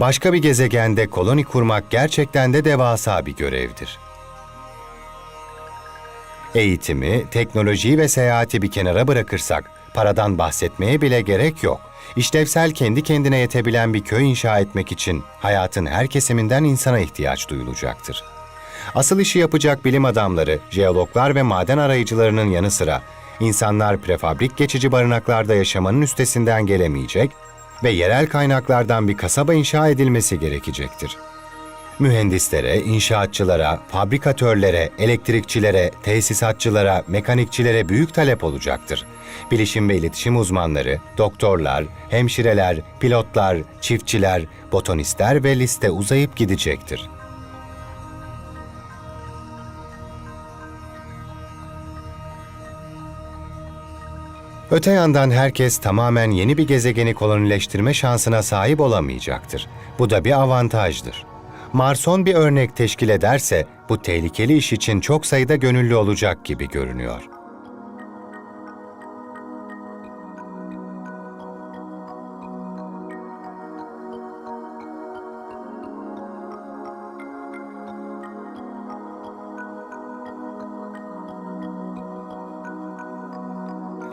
Başka bir gezegende koloni kurmak gerçekten de devasa bir görevdir. Eğitimi, teknolojiyi ve seyahati bir kenara bırakırsak paradan bahsetmeye bile gerek yok. İşlevsel kendi kendine yetebilen bir köy inşa etmek için hayatın her kesiminden insana ihtiyaç duyulacaktır. Asıl işi yapacak bilim adamları, jeologlar ve maden arayıcılarının yanı sıra insanlar prefabrik geçici barınaklarda yaşamanın üstesinden gelemeyecek ve yerel kaynaklardan bir kasaba inşa edilmesi gerekecektir. Mühendislere, inşaatçılara, fabrikatörlere, elektrikçilere, tesisatçılara, mekanikçilere büyük talep olacaktır. Bilişim ve iletişim uzmanları, doktorlar, hemşireler, pilotlar, çiftçiler, botanistler ve liste uzayıp gidecektir. Öte yandan herkes tamamen yeni bir gezegeni kolonileştirme şansına sahip olamayacaktır. Bu da bir avantajdır. Marson bir örnek teşkil ederse bu tehlikeli iş için çok sayıda gönüllü olacak gibi görünüyor.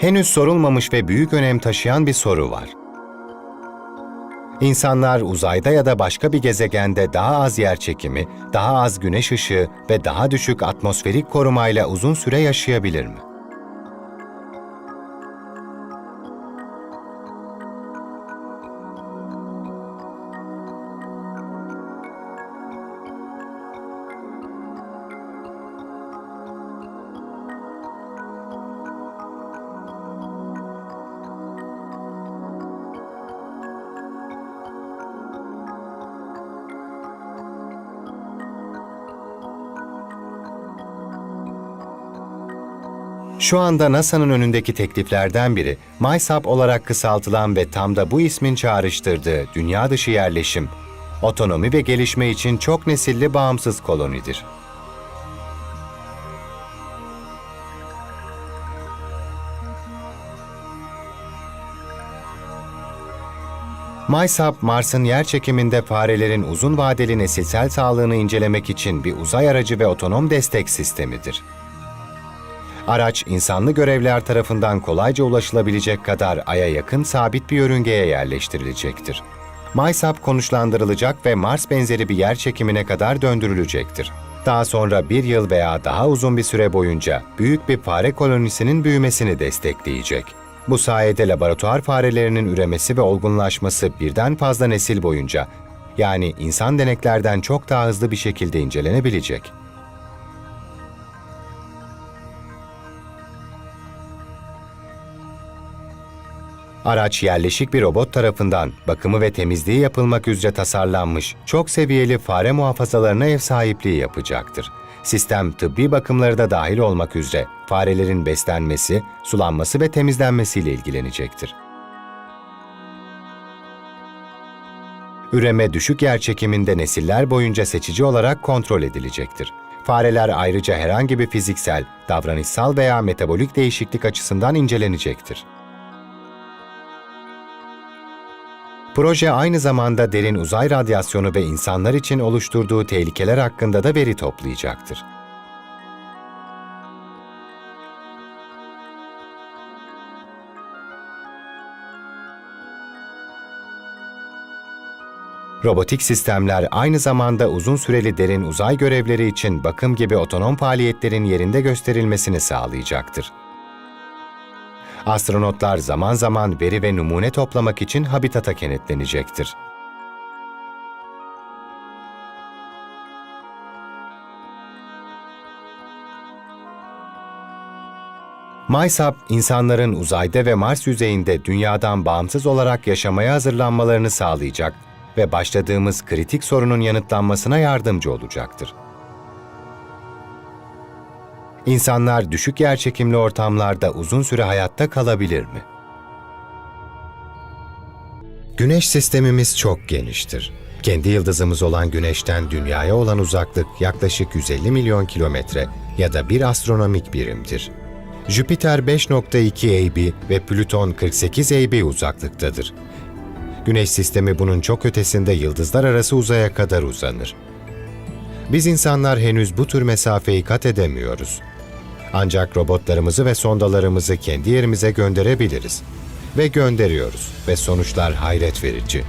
Henüz sorulmamış ve büyük önem taşıyan bir soru var. İnsanlar uzayda ya da başka bir gezegende daha az yer çekimi, daha az güneş ışığı ve daha düşük atmosferik korumayla uzun süre yaşayabilir mi? Şu anda NASA'nın önündeki tekliflerden biri, MySap olarak kısaltılan ve tam da bu ismin çağrıştırdığı dünya dışı yerleşim, otonomi ve gelişme için çok nesilli bağımsız kolonidir. MySap, Mars'ın yer çekiminde farelerin uzun vadeli nesilsel sağlığını incelemek için bir uzay aracı ve otonom destek sistemidir. Araç, insanlı görevler tarafından kolayca ulaşılabilecek kadar Ay'a yakın sabit bir yörüngeye yerleştirilecektir. MySap konuşlandırılacak ve Mars benzeri bir yer çekimine kadar döndürülecektir. Daha sonra bir yıl veya daha uzun bir süre boyunca büyük bir fare kolonisinin büyümesini destekleyecek. Bu sayede laboratuvar farelerinin üremesi ve olgunlaşması birden fazla nesil boyunca, yani insan deneklerden çok daha hızlı bir şekilde incelenebilecek. Araç yerleşik bir robot tarafından bakımı ve temizliği yapılmak üzere tasarlanmış çok seviyeli fare muhafazalarına ev sahipliği yapacaktır. Sistem tıbbi bakımları da dahil olmak üzere farelerin beslenmesi, sulanması ve temizlenmesiyle ilgilenecektir. Üreme düşük yer çekiminde nesiller boyunca seçici olarak kontrol edilecektir. Fareler ayrıca herhangi bir fiziksel, davranışsal veya metabolik değişiklik açısından incelenecektir. Proje aynı zamanda derin uzay radyasyonu ve insanlar için oluşturduğu tehlikeler hakkında da veri toplayacaktır. Robotik sistemler aynı zamanda uzun süreli derin uzay görevleri için bakım gibi otonom faaliyetlerin yerinde gösterilmesini sağlayacaktır. Astronotlar zaman zaman veri ve numune toplamak için habitata kenetlenecektir. MySap, insanların uzayda ve Mars yüzeyinde dünyadan bağımsız olarak yaşamaya hazırlanmalarını sağlayacak ve başladığımız kritik sorunun yanıtlanmasına yardımcı olacaktır. İnsanlar düşük yerçekimli ortamlarda uzun süre hayatta kalabilir mi? Güneş sistemimiz çok geniştir. Kendi yıldızımız olan Güneş'ten Dünya'ya olan uzaklık yaklaşık 150 milyon kilometre ya da bir astronomik birimdir. Jüpiter 5.2 AB ve Plüton 48 AB uzaklıktadır. Güneş sistemi bunun çok ötesinde yıldızlar arası uzaya kadar uzanır. Biz insanlar henüz bu tür mesafeyi kat edemiyoruz. Ancak robotlarımızı ve sondalarımızı kendi yerimize gönderebiliriz. Ve gönderiyoruz ve sonuçlar hayret verici.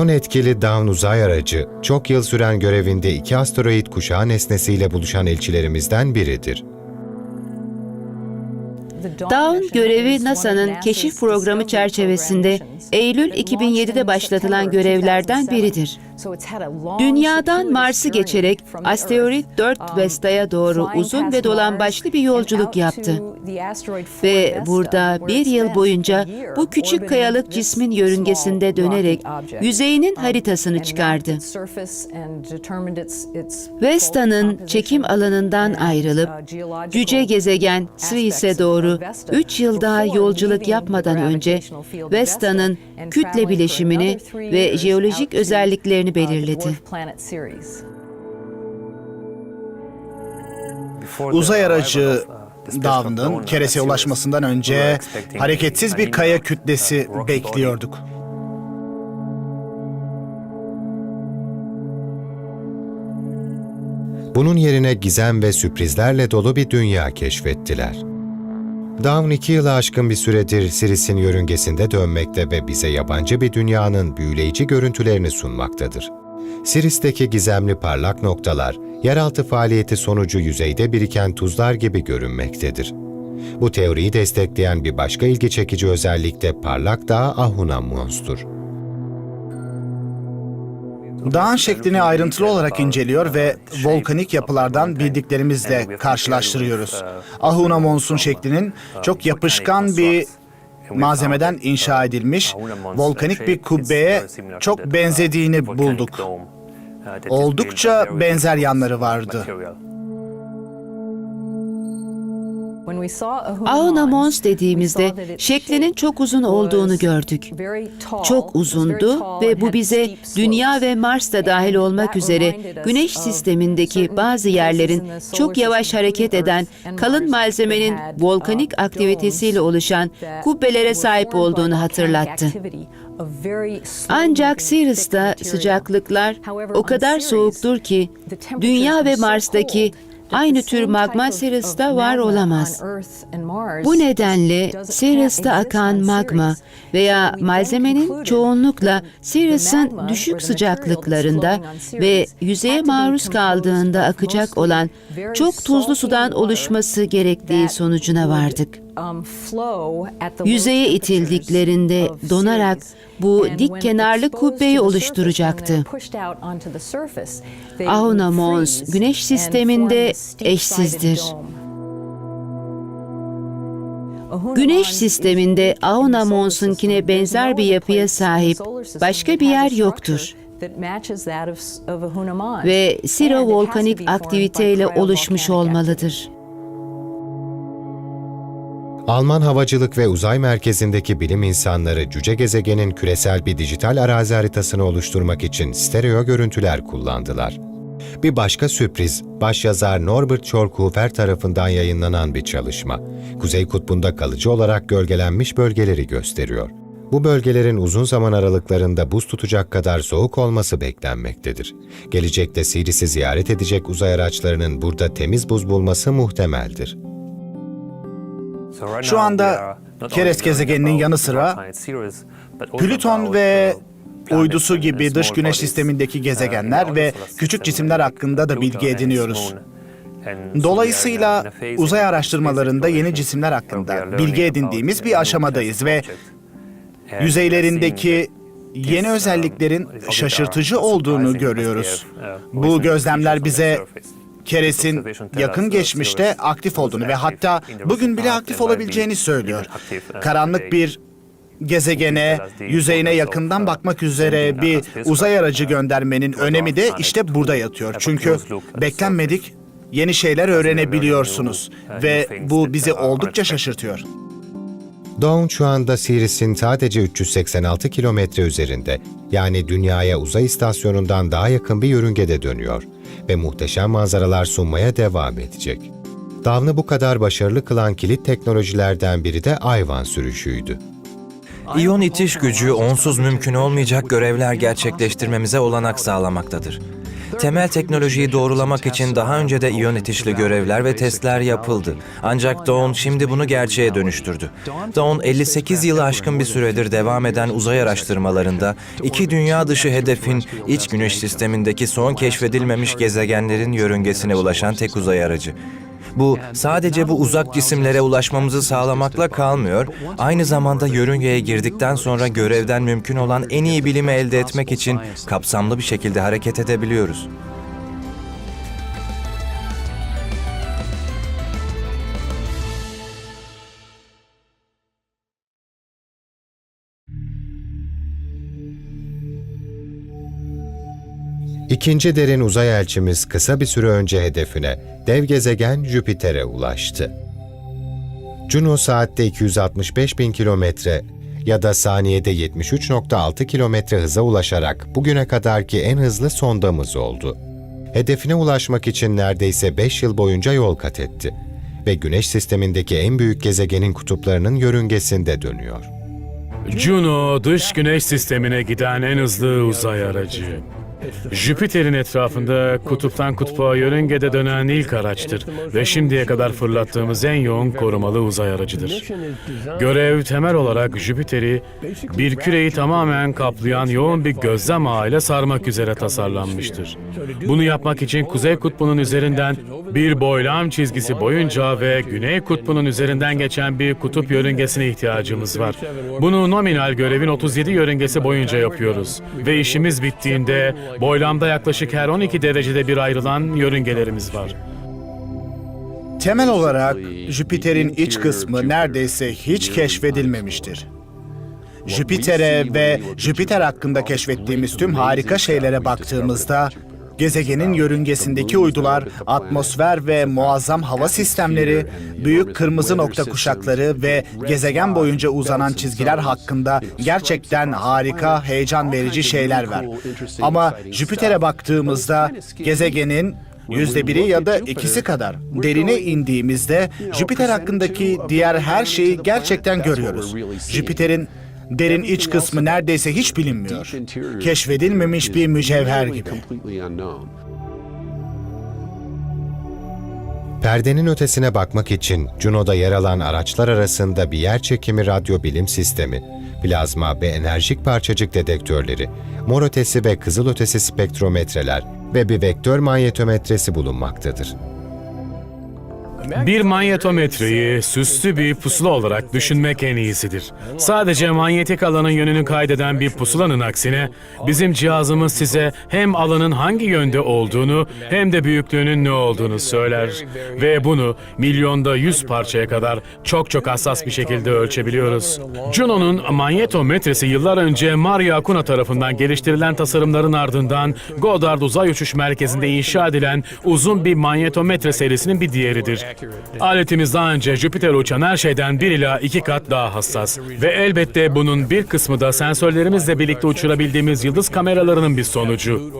İyon etkili Dawn uzay aracı, çok yıl süren görevinde iki asteroid kuşağı nesnesiyle buluşan elçilerimizden biridir. Dawn görevi NASA'nın keşif programı çerçevesinde Eylül 2007'de başlatılan görevlerden biridir. Dünyadan Mars'ı geçerek asteroid 4 Vesta'ya doğru uzun ve dolambaçlı bir yolculuk yaptı. Ve burada bir yıl boyunca bu küçük kayalık cismin yörüngesinde dönerek yüzeyinin haritasını çıkardı. Vesta'nın çekim alanından ayrılıp cüce gezegen Sirius'e doğru 3 yıl daha yolculuk yapmadan önce Vesta'nın kütle bileşimini ve jeolojik özelliklerini belirledi. Uzay aracı Dawn'ın kerese ulaşmasından önce hareketsiz bir kaya kütlesi bekliyorduk. Bunun yerine gizem ve sürprizlerle dolu bir dünya keşfettiler. Dawn iki yılı aşkın bir süredir Siris'in yörüngesinde dönmekte ve bize yabancı bir dünyanın büyüleyici görüntülerini sunmaktadır. Siris'teki gizemli parlak noktalar, yeraltı faaliyeti sonucu yüzeyde biriken tuzlar gibi görünmektedir. Bu teoriyi destekleyen bir başka ilgi çekici özellik de parlak dağ Ahuna Mons'tur. Dağın şeklini ayrıntılı olarak inceliyor ve volkanik yapılardan bildiklerimizle karşılaştırıyoruz. Ahuna Mons'un şeklinin çok yapışkan bir malzemeden inşa edilmiş volkanik bir kubbeye çok benzediğini bulduk. Oldukça benzer yanları vardı. Auna Mons dediğimizde şeklinin çok uzun olduğunu gördük. Çok uzundu ve bu bize Dünya ve Mars da dahil olmak üzere Güneş sistemindeki bazı yerlerin çok yavaş hareket eden kalın malzemenin volkanik aktivitesiyle oluşan kubbelere sahip olduğunu hatırlattı. Ancak Sirius'ta sıcaklıklar o kadar soğuktur ki Dünya ve Mars'taki aynı tür magma Sirius'ta var olamaz. Bu nedenle Sirius'ta akan magma veya malzemenin çoğunlukla Sirius'ın düşük sıcaklıklarında ve yüzeye maruz kaldığında akacak olan çok tuzlu sudan oluşması gerektiği sonucuna vardık. Yüzeye itildiklerinde donarak bu dik kenarlı kubbeyi oluşturacaktı. Ahuna Mons, Güneş sisteminde eşsizdir. Güneş sisteminde Auna Mons'unkine benzer bir yapıya sahip başka bir yer yoktur ve Siro volkanik aktiviteyle oluşmuş olmalıdır. Alman Havacılık ve Uzay Merkezi'ndeki bilim insanları cüce gezegenin küresel bir dijital arazi haritasını oluşturmak için stereo görüntüler kullandılar. Bir başka sürpriz, başyazar Norbert Schorkhofer tarafından yayınlanan bir çalışma. Kuzey Kutbu'nda kalıcı olarak gölgelenmiş bölgeleri gösteriyor. Bu bölgelerin uzun zaman aralıklarında buz tutacak kadar soğuk olması beklenmektedir. Gelecekte Siris'i ziyaret edecek uzay araçlarının burada temiz buz bulması muhtemeldir. Şu anda Keres gezegeninin yanı sıra Plüton ve uydusu gibi dış güneş sistemindeki gezegenler ve küçük cisimler hakkında da bilgi ediniyoruz. Dolayısıyla uzay araştırmalarında yeni cisimler hakkında bilgi edindiğimiz bir aşamadayız ve yüzeylerindeki yeni özelliklerin şaşırtıcı olduğunu görüyoruz. Bu gözlemler bize Keres'in yakın geçmişte aktif olduğunu ve hatta bugün bile aktif olabileceğini söylüyor. Karanlık bir gezegene, yüzeyine yakından bakmak üzere bir uzay aracı göndermenin önemi de işte burada yatıyor. Çünkü beklenmedik yeni şeyler öğrenebiliyorsunuz ve bu bizi oldukça şaşırtıyor. Dawn şu anda Siris'in sadece 386 kilometre üzerinde, yani dünyaya uzay istasyonundan daha yakın bir yörüngede dönüyor ve muhteşem manzaralar sunmaya devam edecek. Dawn'ı bu kadar başarılı kılan kilit teknolojilerden biri de Ayvan sürüşüydü. İyon itiş gücü onsuz mümkün olmayacak görevler gerçekleştirmemize olanak sağlamaktadır. Temel teknolojiyi doğrulamak için daha önce de iyon itişli görevler ve testler yapıldı. Ancak Dawn şimdi bunu gerçeğe dönüştürdü. Dawn 58 yılı aşkın bir süredir devam eden uzay araştırmalarında iki dünya dışı hedefin iç güneş sistemindeki son keşfedilmemiş gezegenlerin yörüngesine ulaşan tek uzay aracı. Bu sadece bu uzak cisimlere ulaşmamızı sağlamakla kalmıyor, aynı zamanda yörüngeye girdikten sonra görevden mümkün olan en iyi bilimi elde etmek için kapsamlı bir şekilde hareket edebiliyoruz. İkinci derin uzay elçimiz kısa bir süre önce hedefine, dev gezegen Jüpiter'e ulaştı. Juno saatte 265 bin kilometre ya da saniyede 73.6 kilometre hıza ulaşarak bugüne kadarki en hızlı sondamız oldu. Hedefine ulaşmak için neredeyse 5 yıl boyunca yol kat etti ve Güneş sistemindeki en büyük gezegenin kutuplarının yörüngesinde dönüyor. Juno, dış güneş sistemine giden en hızlı uzay aracı. Jüpiter'in etrafında kutuptan kutba yörüngede dönen ilk araçtır ve şimdiye kadar fırlattığımız en yoğun korumalı uzay aracıdır. Görev temel olarak Jüpiter'i bir küreyi tamamen kaplayan yoğun bir gözlem ağıyla sarmak üzere tasarlanmıştır. Bunu yapmak için Kuzey Kutbu'nun üzerinden bir boylam çizgisi boyunca ve Güney Kutbu'nun üzerinden geçen bir kutup yörüngesine ihtiyacımız var. Bunu nominal görevin 37 yörüngesi boyunca yapıyoruz. Ve işimiz bittiğinde boylamda yaklaşık her 12 derecede bir ayrılan yörüngelerimiz var. Temel olarak Jüpiter'in iç kısmı neredeyse hiç keşfedilmemiştir. Jüpiter'e ve Jüpiter hakkında keşfettiğimiz tüm harika şeylere baktığımızda gezegenin yörüngesindeki uydular, atmosfer ve muazzam hava sistemleri, büyük kırmızı nokta kuşakları ve gezegen boyunca uzanan çizgiler hakkında gerçekten harika, heyecan verici şeyler var. Ama Jüpiter'e baktığımızda gezegenin yüzde biri ya da ikisi kadar derine indiğimizde Jüpiter hakkındaki diğer her şeyi gerçekten görüyoruz. Jüpiter'in derin iç kısmı neredeyse hiç bilinmiyor. Keşfedilmemiş bir mücevher gibi. Perdenin ötesine bakmak için Juno'da yer alan araçlar arasında bir yer çekimi radyo bilim sistemi, plazma ve enerjik parçacık dedektörleri, mor ötesi ve kızıl ötesi spektrometreler ve bir vektör manyetometresi bulunmaktadır. Bir manyetometreyi süslü bir pusula olarak düşünmek en iyisidir. Sadece manyetik alanın yönünü kaydeden bir pusulanın aksine bizim cihazımız size hem alanın hangi yönde olduğunu hem de büyüklüğünün ne olduğunu söyler ve bunu milyonda yüz parçaya kadar çok çok hassas bir şekilde ölçebiliyoruz. Juno'nun manyetometresi yıllar önce Mario Acuna tarafından geliştirilen tasarımların ardından Goddard Uzay Uçuş Merkezi'nde inşa edilen uzun bir manyetometre serisinin bir diğeridir. Aletimiz daha önce Jüpiter uçan her şeyden 1 ila 2 kat daha hassas. Ve elbette bunun bir kısmı da sensörlerimizle birlikte uçurabildiğimiz yıldız kameralarının bir sonucu.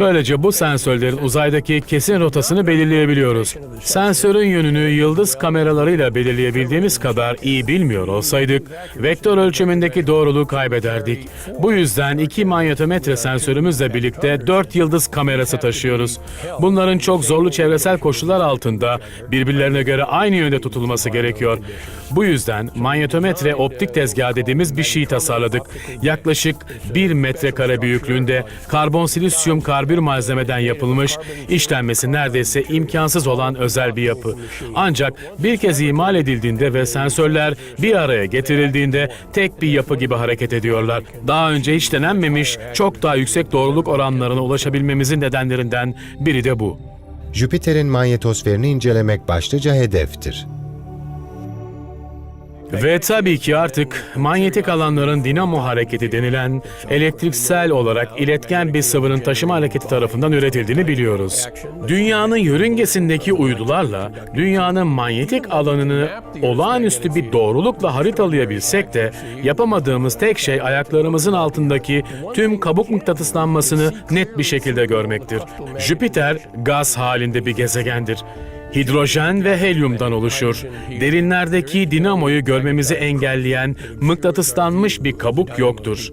Böylece bu sensörlerin uzaydaki kesin rotasını belirleyebiliyoruz. Sensörün yönünü yıldız kameralarıyla belirleyebildiğimiz kadar iyi bilmiyor olsaydık, vektör ölçümündeki doğruluğu kaybederdik. Bu yüzden iki manyetometre sensörümüzle birlikte 4 yıldız kamerası taşıyoruz. Bunların çok zorlu çevresel koşullar altında birbirlerine göre aynı yönde tutulması gerekiyor. Bu yüzden manyetometre optik tezgah dediğimiz bir şey tasarladık. Yaklaşık 1 metrekare büyüklüğünde karbon silisyum karbür malzemeden yapılmış, işlenmesi neredeyse imkansız olan özel bir yapı. Ancak bir kez imal edildiğinde ve sensörler bir araya getirildiğinde tek bir yapı gibi hareket ediyorlar. Daha önce hiç denenmemiş çok daha yüksek doğruluk oranlarına ulaşabilmemizin nedenlerinden biri de bu. Jüpiter'in manyetosferini incelemek başlıca hedeftir. Ve tabii ki artık manyetik alanların dinamo hareketi denilen elektriksel olarak iletken bir sıvının taşıma hareketi tarafından üretildiğini biliyoruz. Dünyanın yörüngesindeki uydularla dünyanın manyetik alanını olağanüstü bir doğrulukla haritalayabilsek de yapamadığımız tek şey ayaklarımızın altındaki tüm kabuk mıknatıslanmasını net bir şekilde görmektir. Jüpiter gaz halinde bir gezegendir hidrojen ve helyumdan oluşur. Derinlerdeki dinamoyu görmemizi engelleyen mıknatıslanmış bir kabuk yoktur.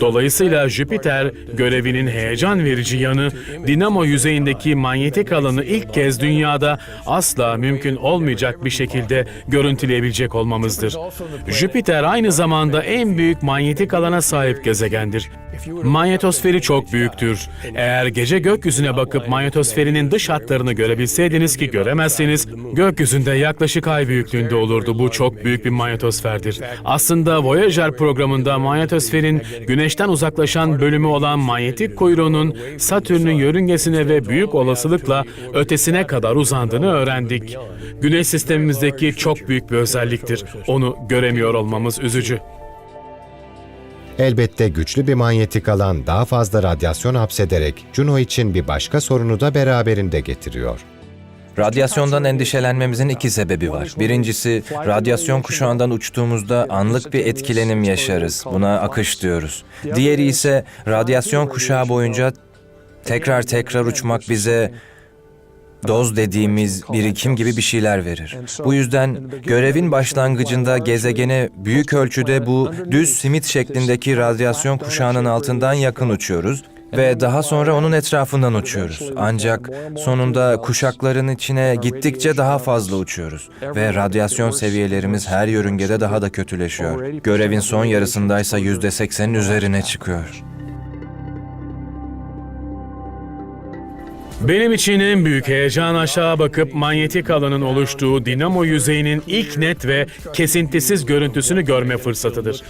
Dolayısıyla Jüpiter görevinin heyecan verici yanı dinamo yüzeyindeki manyetik alanı ilk kez dünyada asla mümkün olmayacak bir şekilde görüntüleyebilecek olmamızdır. Jüpiter aynı zamanda en büyük manyetik alana sahip gezegendir. Manyetosferi çok büyüktür. Eğer gece gökyüzüne bakıp manyetosferinin dış hatlarını görebilseydiniz ki göremezseniz gökyüzünde yaklaşık ay büyüklüğünde olurdu. Bu çok büyük bir manyetosferdir. Aslında Voyager programında manyetosferin güneşten uzaklaşan bölümü olan manyetik kuyruğunun Satürn'ün yörüngesine ve büyük olasılıkla ötesine kadar uzandığını öğrendik. Güneş sistemimizdeki çok büyük bir özelliktir. Onu göremiyor olmamız üzücü. Elbette güçlü bir manyetik alan daha fazla radyasyon hapsederek Juno için bir başka sorunu da beraberinde getiriyor. Radyasyondan endişelenmemizin iki sebebi var. Birincisi, radyasyon kuşağından uçtuğumuzda anlık bir etkilenim yaşarız. Buna akış diyoruz. Diğeri ise radyasyon kuşağı boyunca tekrar tekrar uçmak bize doz dediğimiz birikim gibi bir şeyler verir. Bu yüzden görevin başlangıcında gezegene büyük ölçüde bu düz simit şeklindeki radyasyon kuşağının altından yakın uçuyoruz ve daha sonra onun etrafından uçuyoruz. Ancak sonunda kuşakların içine gittikçe daha fazla uçuyoruz ve radyasyon seviyelerimiz her yörüngede daha da kötüleşiyor. Görevin son yarısındaysa yüzde seksenin üzerine çıkıyor. Benim için en büyük heyecan aşağı bakıp manyetik alanın oluştuğu dinamo yüzeyinin ilk net ve kesintisiz görüntüsünü görme fırsatıdır.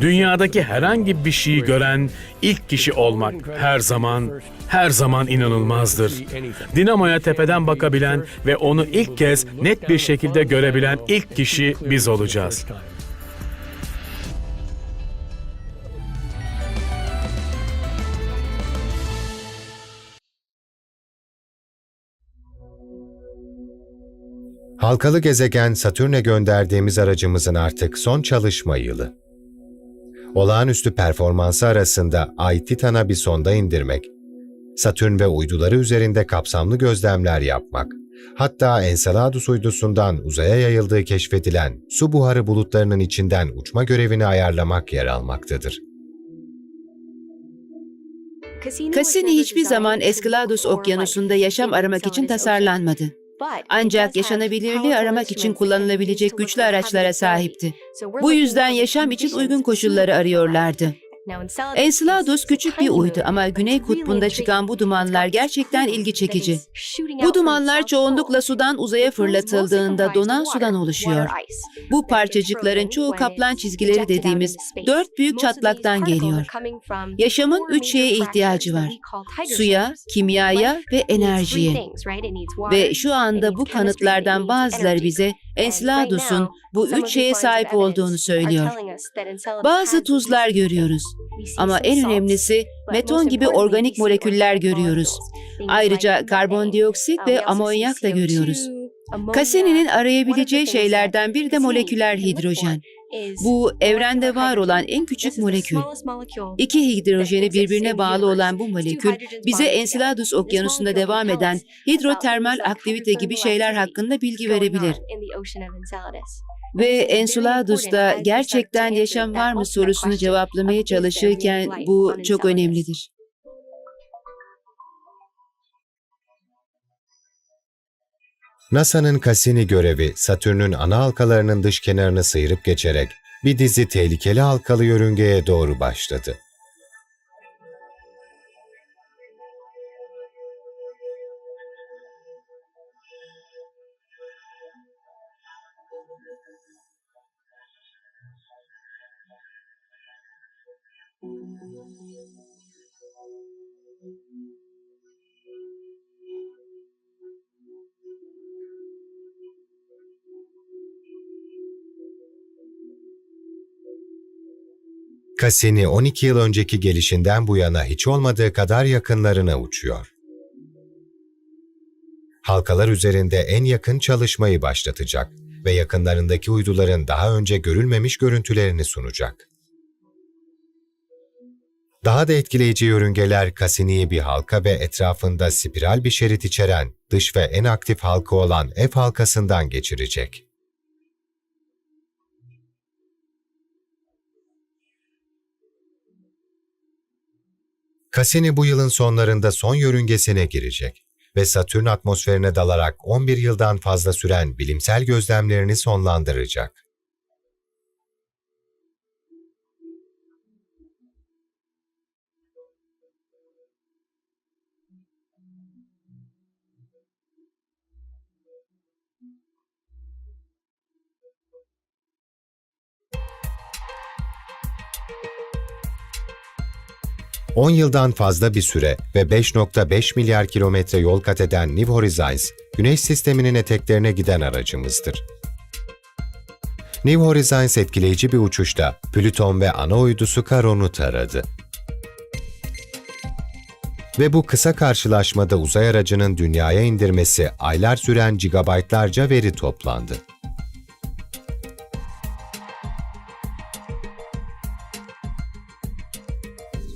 Dünyadaki herhangi bir şeyi gören ilk kişi olmak her zaman her zaman inanılmazdır. Dinamoya tepeden bakabilen ve onu ilk kez net bir şekilde görebilen ilk kişi biz olacağız. Halkalı gezegen Satürn'e gönderdiğimiz aracımızın artık son çalışma yılı. Olağanüstü performansı arasında Ay Titan'a bir sonda indirmek, Satürn ve uyduları üzerinde kapsamlı gözlemler yapmak, hatta Enceladus uydusundan uzaya yayıldığı keşfedilen su buharı bulutlarının içinden uçma görevini ayarlamak yer almaktadır. Cassini hiçbir zaman Enceladus okyanusunda yaşam aramak için tasarlanmadı. Ancak yaşanabilirliği aramak için kullanılabilecek güçlü araçlara sahipti. Bu yüzden yaşam için uygun koşulları arıyorlardı. Enceladus küçük bir uydu ama Güney Kutbu'nda çıkan bu dumanlar gerçekten ilgi çekici. Bu dumanlar çoğunlukla sudan uzaya fırlatıldığında donan sudan oluşuyor. Bu parçacıkların çoğu kaplan çizgileri dediğimiz dört büyük çatlaktan geliyor. Yaşamın üç şeye ihtiyacı var. Suya, kimyaya ve enerjiye. Ve şu anda bu kanıtlardan bazıları bize Enceladus'un bu üç şeye sahip olduğunu söylüyor. Bazı tuzlar görüyoruz. Ama en önemlisi meton gibi organik moleküller görüyoruz. Ayrıca karbondioksit ve amonyak da görüyoruz. Cassini'nin arayabileceği şeylerden biri de moleküler hidrojen. Bu evrende var olan en küçük molekül. İki hidrojeni birbirine bağlı olan bu molekül bize Enceladus okyanusunda devam eden hidrotermal aktivite gibi şeyler hakkında bilgi verebilir. Ve Enceladus'ta gerçekten yaşam var mı sorusunu cevaplamaya çalışırken bu çok önemlidir. NASA'nın Cassini görevi Satürn'ün ana halkalarının dış kenarını sıyırıp geçerek bir dizi tehlikeli halkalı yörüngeye doğru başladı. Cassini 12 yıl önceki gelişinden bu yana hiç olmadığı kadar yakınlarına uçuyor. Halkalar üzerinde en yakın çalışmayı başlatacak ve yakınlarındaki uyduların daha önce görülmemiş görüntülerini sunacak. Daha da etkileyici yörüngeler Cassini'yi bir halka ve etrafında spiral bir şerit içeren dış ve en aktif halka olan F halkasından geçirecek. Cassini bu yılın sonlarında son yörüngesine girecek ve Satürn atmosferine dalarak 11 yıldan fazla süren bilimsel gözlemlerini sonlandıracak. ...10 yıldan fazla bir süre ve 5.5 milyar kilometre yol kat eden New Horizons, Güneş sisteminin eteklerine giden aracımızdır. New Horizons etkileyici bir uçuşta Plüton ve ana uydusu Charon'u taradı. Ve bu kısa karşılaşmada uzay aracının dünyaya indirmesi aylar süren gigabaytlarca veri toplandı.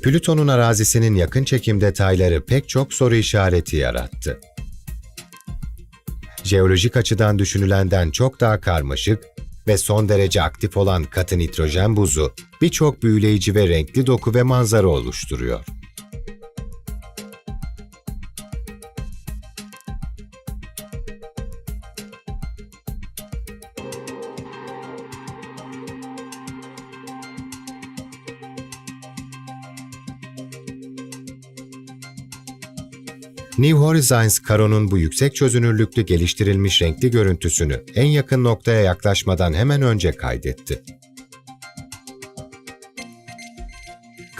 Plüton'un arazisinin yakın çekim detayları pek çok soru işareti yarattı. Jeolojik açıdan düşünülenden çok daha karmaşık ve son derece aktif olan katı nitrojen buzu birçok büyüleyici ve renkli doku ve manzara oluşturuyor. New Horizons Caron'un bu yüksek çözünürlüklü geliştirilmiş renkli görüntüsünü en yakın noktaya yaklaşmadan hemen önce kaydetti.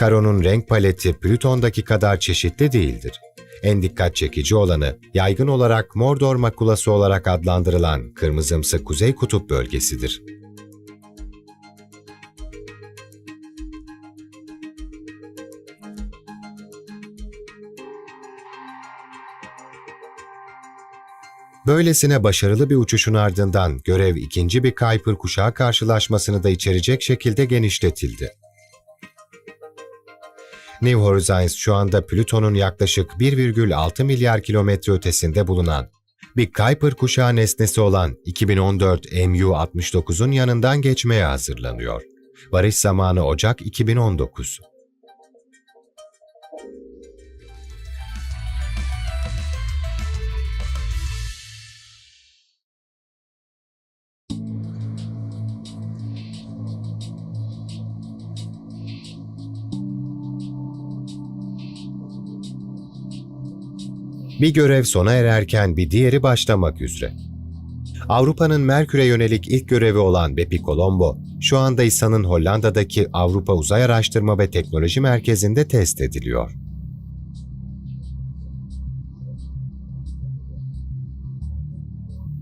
Caron'un renk paleti Plüton'daki kadar çeşitli değildir. En dikkat çekici olanı yaygın olarak Mordor makulası olarak adlandırılan kırmızımsı kuzey kutup bölgesidir. Böylesine başarılı bir uçuşun ardından görev ikinci bir Kuiper kuşağı karşılaşmasını da içerecek şekilde genişletildi. New Horizons şu anda Plüton'un yaklaşık 1,6 milyar kilometre ötesinde bulunan bir Kuiper kuşağı nesnesi olan 2014 MU-69'un yanından geçmeye hazırlanıyor. Varış zamanı Ocak 2019. Bir görev sona ererken bir diğeri başlamak üzere. Avrupa'nın Merkür'e yönelik ilk görevi olan Bepi Colombo, şu anda İSA'nın Hollanda'daki Avrupa Uzay Araştırma ve Teknoloji Merkezi'nde test ediliyor.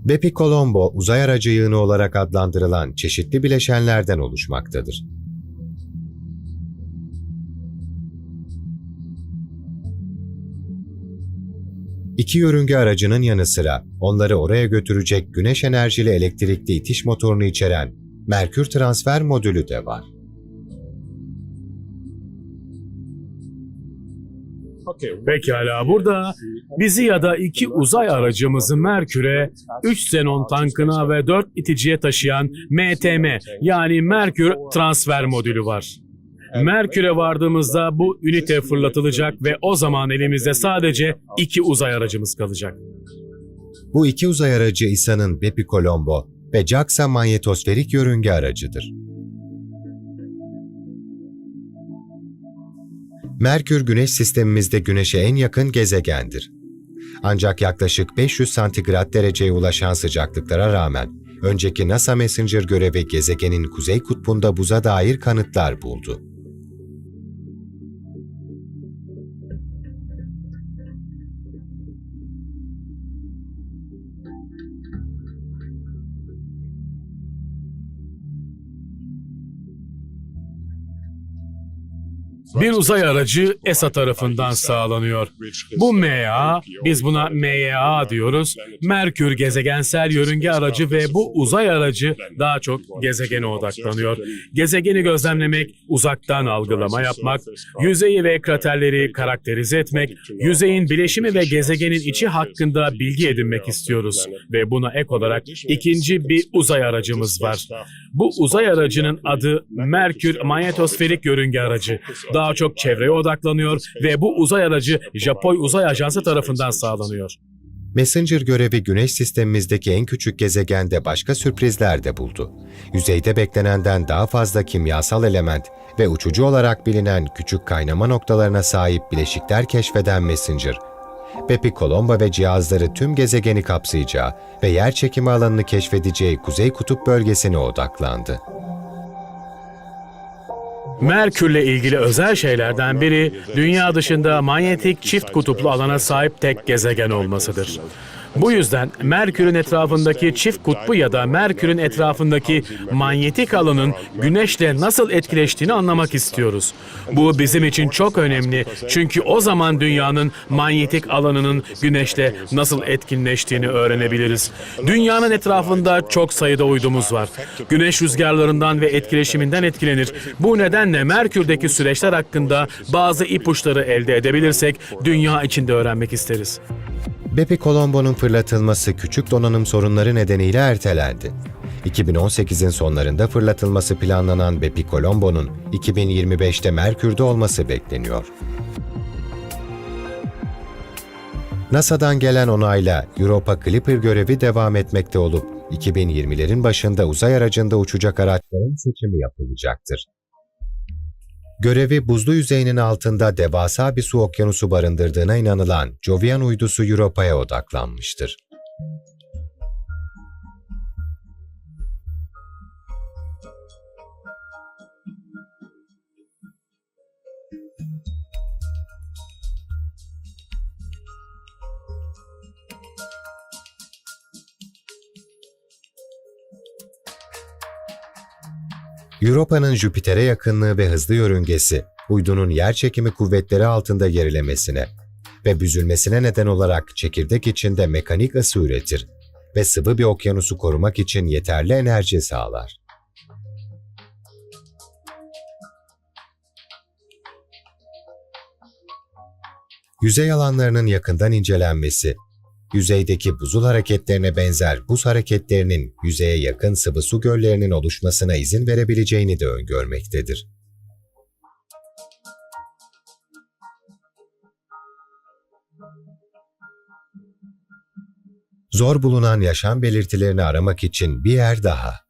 Bepi Colombo, uzay aracı yığını olarak adlandırılan çeşitli bileşenlerden oluşmaktadır. İki yörünge aracının yanı sıra onları oraya götürecek güneş enerjili elektrikli itiş motorunu içeren Merkür transfer modülü de var. Pekala burada bizi ya da iki uzay aracımızı Merkür'e, 3 Xenon tankına ve 4 iticiye taşıyan MTM yani Merkür Transfer Modülü var. Merkür'e vardığımızda bu ünite fırlatılacak ve o zaman elimizde sadece iki uzay aracımız kalacak. Bu iki uzay aracı İSA'nın Bepi Colombo ve JAXA manyetosferik yörünge aracıdır. Merkür Güneş sistemimizde Güneş'e en yakın gezegendir. Ancak yaklaşık 500 santigrat dereceye ulaşan sıcaklıklara rağmen önceki NASA Messenger görevi gezegenin kuzey kutbunda buza dair kanıtlar buldu. Bir uzay aracı ESA tarafından sağlanıyor. Bu MEA, biz buna MEA diyoruz. Merkür gezegensel yörünge aracı ve bu uzay aracı daha çok gezegene odaklanıyor. Gezegeni gözlemlemek, uzaktan algılama yapmak, yüzeyi ve kraterleri karakterize etmek, yüzeyin bileşimi ve gezegenin içi hakkında bilgi edinmek istiyoruz. Ve buna ek olarak ikinci bir uzay aracımız var. Bu uzay aracının adı Merkür Manyetosferik Yörünge Aracı. Daha çok çevreye odaklanıyor ve bu uzay aracı Japon Uzay Ajansı tarafından sağlanıyor. Messenger görevi Güneş sistemimizdeki en küçük gezegende başka sürprizler de buldu. Yüzeyde beklenenden daha fazla kimyasal element ve uçucu olarak bilinen küçük kaynama noktalarına sahip bileşikler keşfeden Messenger, Bepi Colombo ve cihazları tüm gezegeni kapsayacağı ve yer çekimi alanını keşfedeceği Kuzey Kutup bölgesine odaklandı. Merkürle ilgili özel şeylerden biri dünya dışında manyetik çift kutuplu alana sahip tek gezegen olmasıdır. Bu yüzden Merkür'ün etrafındaki çift kutbu ya da Merkür'ün etrafındaki manyetik alanın Güneş'le nasıl etkileştiğini anlamak istiyoruz. Bu bizim için çok önemli çünkü o zaman dünyanın manyetik alanının Güneş'le nasıl etkinleştiğini öğrenebiliriz. Dünyanın etrafında çok sayıda uydumuz var. Güneş rüzgarlarından ve etkileşiminden etkilenir. Bu nedenle Merkür'deki süreçler hakkında bazı ipuçları elde edebilirsek dünya içinde öğrenmek isteriz. Bepi Colombo'nun fırlatılması küçük donanım sorunları nedeniyle ertelendi. 2018'in sonlarında fırlatılması planlanan Bepi Colombo'nun 2025'te Merkür'de olması bekleniyor. NASA'dan gelen onayla Europa Clipper görevi devam etmekte olup 2020'lerin başında uzay aracında uçacak araçların seçimi yapılacaktır. Görevi buzlu yüzeyinin altında devasa bir su okyanusu barındırdığına inanılan Jovian uydusu Europa'ya odaklanmıştır. Europa'nın Jüpiter'e yakınlığı ve hızlı yörüngesi, uydunun yerçekimi kuvvetleri altında gerilemesine ve büzülmesine neden olarak çekirdek içinde mekanik ısı üretir ve sıvı bir okyanusu korumak için yeterli enerji sağlar. Yüzey alanlarının yakından incelenmesi, yüzeydeki buzul hareketlerine benzer buz hareketlerinin yüzeye yakın sıvı su göllerinin oluşmasına izin verebileceğini de öngörmektedir. Zor bulunan yaşam belirtilerini aramak için bir yer daha.